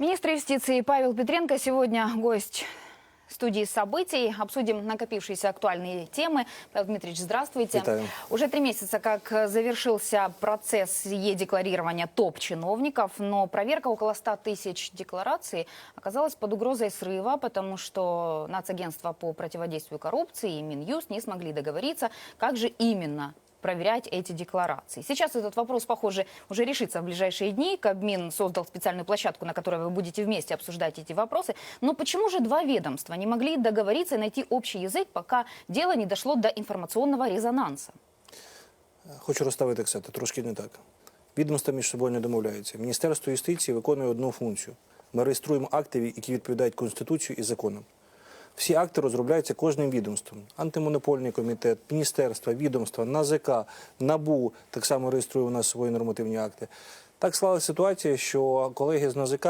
Министр юстиции Павел Петренко сегодня гость студии событий. Обсудим накопившиеся актуальные темы. Павел Дмитриевич, здравствуйте. Витаю. Уже три месяца, как э, завершился процесс е-декларирования топ-чиновников, но проверка около 100 тысяч деклараций оказалась под угрозой срыва, потому что Нацагентство по противодействию коррупции и Минюст не смогли договориться, как же именно проверять эти декларации. Сейчас этот вопрос, похоже, уже решится в ближайшие дни. Кабмин создал специальную площадку, на которой вы будете вместе обсуждать эти вопросы. Но почему же два ведомства не могли договориться и найти общий язык, пока дело не дошло до информационного резонанса? Хочу розставити акценти, трошки не так. Відомства між собою не домовляються. Міністерство юстиції виконує одну функцію. Ми реєструємо акти, які відповідають Конституції і законам. Всі акти розробляються кожним відомством. Антимонопольний комітет, міністерства, відомства, НАЗК, НАБУ так само реєструє у нас свої нормативні акти. Так склалася ситуація, що колеги з НАЗК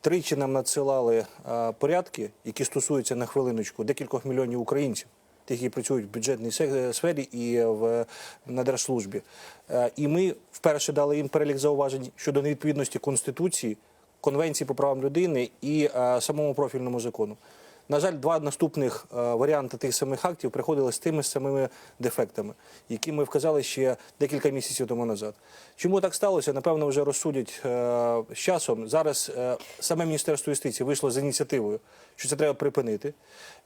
тричі нам надсилали е, порядки, які стосуються на хвилиночку декількох мільйонів українців тих, які працюють в бюджетній сфері і в на держслужбі. Е, І ми вперше дали їм перелік зауважень щодо невідповідності конституції, конвенції по правам людини і е, самому профільному закону. На жаль, два наступних е, варіанти тих самих актів приходили з тими самими дефектами, які ми вказали ще декілька місяців тому назад. Чому так сталося? Напевно, вже розсудять е, з часом. Зараз е, саме Міністерство юстиції вийшло з ініціативою, що це треба припинити.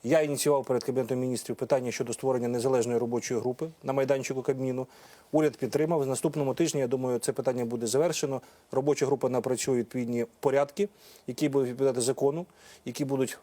Я ініціював перед Кабінетом міністрів питання щодо створення незалежної робочої групи на майданчику Кабміну. Уряд підтримав. З наступному тижні, я думаю, це питання буде завершено. Робоча група напрацює відповідні порядки, які будуть відповідати закону, які будуть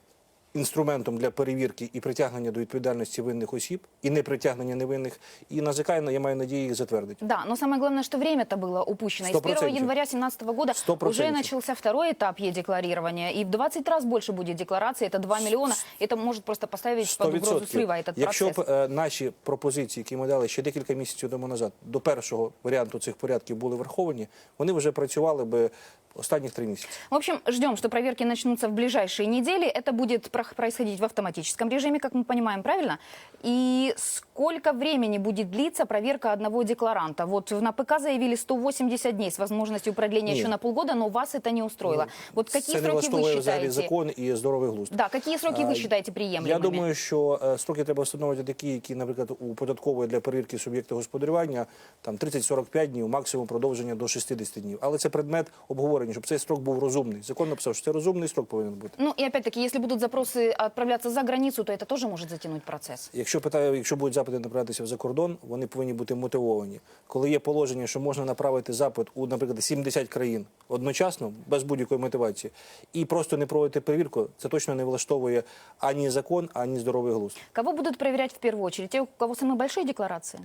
інструментом для перевірки і притягнення до відповідальності винних осіб, і непритягнення невинних. І НАЗК, я маю надію, їх затвердить. Да, но самое главное, что время-то было упущено. И с 1 100%. января 2017 года Сто уже процентов. начался второй этап е-декларирования. И в 20 раз больше будет деклараций. Это 2 миллиона. Это может просто поставить под угрозу 100%. срыва этот Якщо процесс. б е, наші пропозиції, які ми дали ще декілька місяців тому назад, до першого варіанту цих порядків були враховані, вони вже працювали би останніх три місяці. В общем, ждем, что проверки начнутся в ближайшие недели. Это будет прох- происходить в автоматическом режиме, как мы понимаем, правильно? И сколько времени будет длиться проверка одного декларанта? Вот на ПК заявили 180 дней с возможностью продления Нет. еще на полгода, но вас это не устроило. вот какие Це не сроки вы влаштовує взагалі считаете? закон і здоровий глузд. Да, какие сроки вы А, считаете приемлемыми? Я думаю, що е, строки треба встановити такі, які, наприклад, у податкової для перевірки суб'єкта господарювання там 30-45 днів, максимум продовження до 60 днів. Але це предмет обговорення, щоб цей строк був розумний. Закон написав, що це розумний строк повинен бути. Ну и опять-таки, если будут запросы отправляться за границу, то это тоже может затянуть процесс. Якщо питаю, якщо будуть запити направлятися за кордон, вони повинні бути мотивовані. Коли є положення, що можна направити запит у, наприклад, 70 країн одночасно, без будь-якої мотивації, і просто не проводити перевірку, це точно не влаштовує ані закон, ані здоровий глузд. Кого будут проверять в первую очередь? Те, у кого самые большие декларации?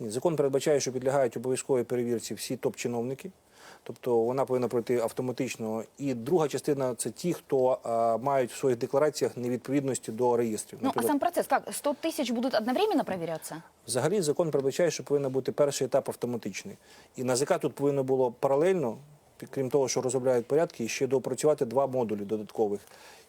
Ні, закон передбачає, що підлягають обов'язковій перевірці всі топ-чиновники. Тобто вона повинна пройти автоматично. І друга частина це ті, хто а, мають в своїх деклараціях невідповідності до реєстрів. Ну, а сам процесс как? 100 тысяч будут одновременно проверяться? Взагалі закон передбачає, що повинен бути перший етап автоматичний. І НАЗК тут повинно було паралельно, крім того, що розробляють порядки, ще доопрацювати два модулі додаткових,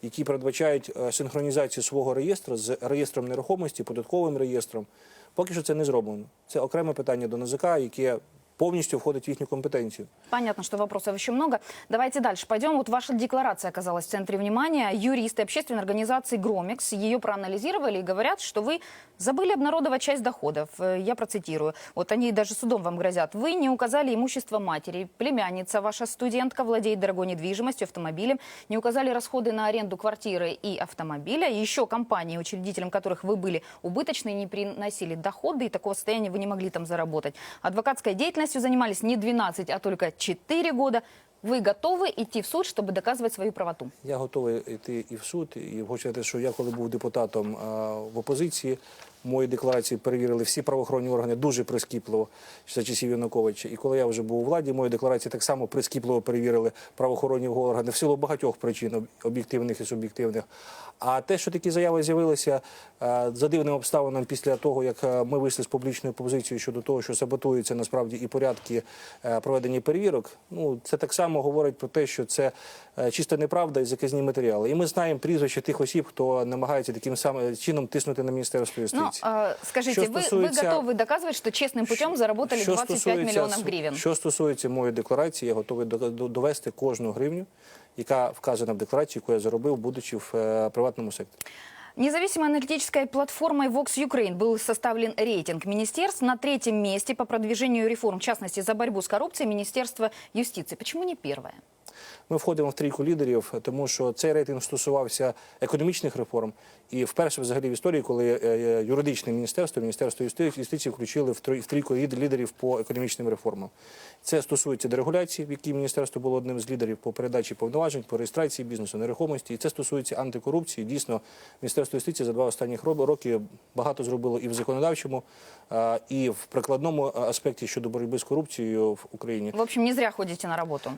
які передбачають е, синхронізацію свого реєстру з реєстром нерухомості, податковим реєстром. Поки що це не зроблено. Це окреме питання до НАЗК, яке повністю входить в їхню компетенцію. Понятно, что вопросов еще много. Давайте дальше пойдем. Вот ваша декларация оказалась в центре внимания. Юристы общественной организации «Громикс» ее проанализировали и говорят, что вы забыли обнародовать часть доходов. Э, Я процитирую. Вот они даже судом вам грозят. Вы не указали имущество матери. Племянница, ваша студентка, владеет дорогой недвижимостью, автомобилем. Не указали расходы на аренду квартиры и автомобиля. И еще компании, учредителем которых вы были убыточные, не приносили доходы. И такого состояния вы не могли там заработать. Адвокатской деятельностью занимались не 12, а только 4 года. Вы готовы идти в суд, чтобы доказывать свою правоту? Я готовий йти і в суд, і хочу сказати, що я коли був депутатом а, в опозиції, мої декларації перевірили всі правоохоронні органи дуже прискіпливо за часів Януковича. І коли я вже був у владі, мої декларації так само прискіпливо перевірили правоохоронні органи в силу багатьох причин об'єктивних і суб'єктивних. А те, що такі заяви з'явилися е, за дивним обставинам після того, як е, ми вийшли з публічною позицією щодо того, що саботуються насправді і порядки е, проведення перевірок, ну це так само говорить про те, що це чиста неправда і заказні матеріали. І ми знаємо прізвища тих осіб, хто намагається таким самим чином тиснути на міністерство юстиції. юстиції. э, скажите, Що вы, вы стосується- готовы доказывать, что честным путем заработали Що 25 стосується миллионов с- гривен? Що стосується моєї декларації, я готовий до- до- довести кожну гривню, яка вказана в декларації, яку я заробив, будучи в е, приватному секторі. Независимой аналитической платформой Vox Ukraine был составлен рейтинг министерств. На третьем месте по продвижению реформ, в частности, за борьбу с коррупцией, Министерство юстиции. Почему не первое? Ми входимо в трійку лідерів, тому що цей рейтинг стосувався економічних реформ. І вперше взагалі в історії, коли е, е, юридичне міністерство, міністерство юстиції включили в трійку лідерів по економічним реформам. Це стосується дерегуляції, в якій міністерство було одним з лідерів по передачі повноважень, по реєстрації бізнесу, нерухомості. І це стосується антикорупції. Дійсно, міністерство юстиції за два останніх роб- роки багато зробило і в законодавчому, і в прикладному аспекті щодо боротьби з корупцією в Україні. В общем, не зря ходите на работу.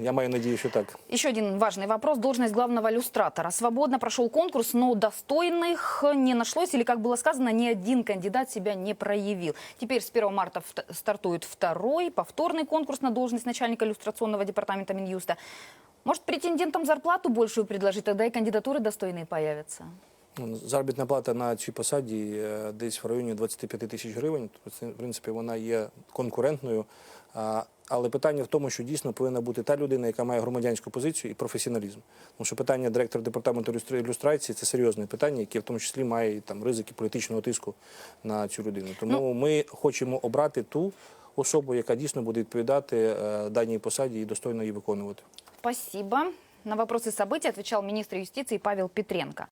Я маю надію, що так. Еще один важный вопрос. Должность главного иллюстратора. Свободно прошел конкурс, но достойных не нашлось. Или, как было сказано, ни один кандидат себя не проявил. Теперь с 1 марта вт- стартует второй, повторный конкурс на должность начальника иллюстрационного департамента Минюста. Может, претендентам зарплату большую предложить, тогда и кандидатуры достойные появятся. Ну, Заробітна плата на цій посаді е, десь в районі 25 тисяч гривень. Тобто, в принципі, вона є конкурентною. Але питання в тому, що дійсно повинна бути та людина, яка має громадянську позицію і професіоналізм. Тому що питання директора департаменту ілюстра- ілюстрації це серйозне питання, яке в тому числі має там ризики політичного тиску на цю людину. Тому ми хочемо обрати ту особу, яка дійсно буде відповідати е, даній посаді і достойно її виконувати. Спасибо. На вопросы событий отвечал министр юстиции Павел Петренко.